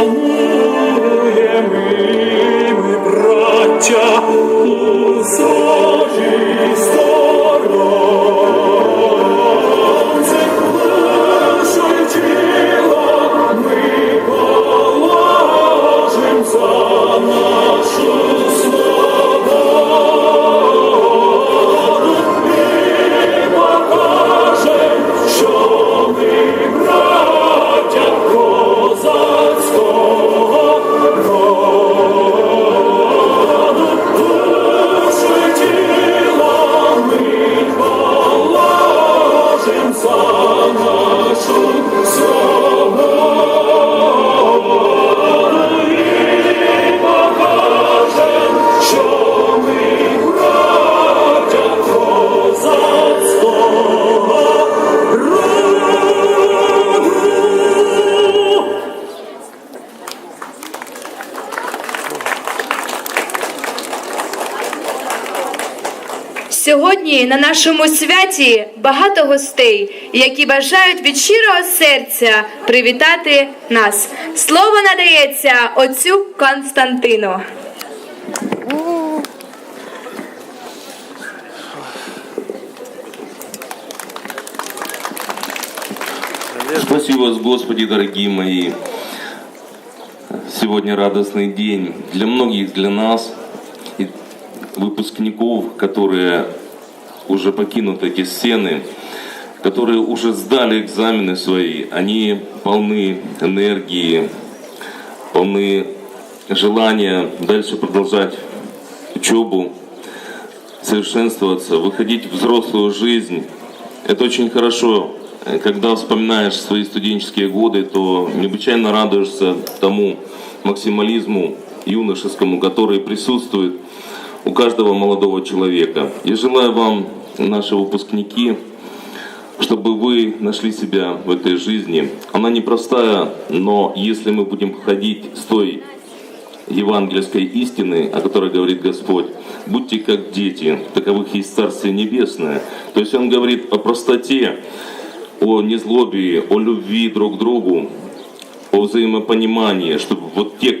Сомнеем мы, мы, братья, у Сьогодні на нашому святі багато гостей, які бажають від щирого серця привітати нас. Слово надається отцю Константину. Спасибо вас, Господи, дорогие мои. Сегодня радостный день для многих, для нас, выпускников, которые уже покинут эти стены, которые уже сдали экзамены свои. Они полны энергии, полны желания дальше продолжать учебу, совершенствоваться, выходить в взрослую жизнь. Это очень хорошо. Когда вспоминаешь свои студенческие годы, то необычайно радуешься тому максимализму юношескому, который присутствует у каждого молодого человека. Я желаю вам, наши выпускники, чтобы вы нашли себя в этой жизни. Она непростая, но если мы будем ходить с той евангельской истины, о которой говорит Господь, будьте как дети, таковых есть Царствие Небесное. То есть Он говорит о простоте, о незлобии, о любви друг к другу, о взаимопонимании, чтобы вот те,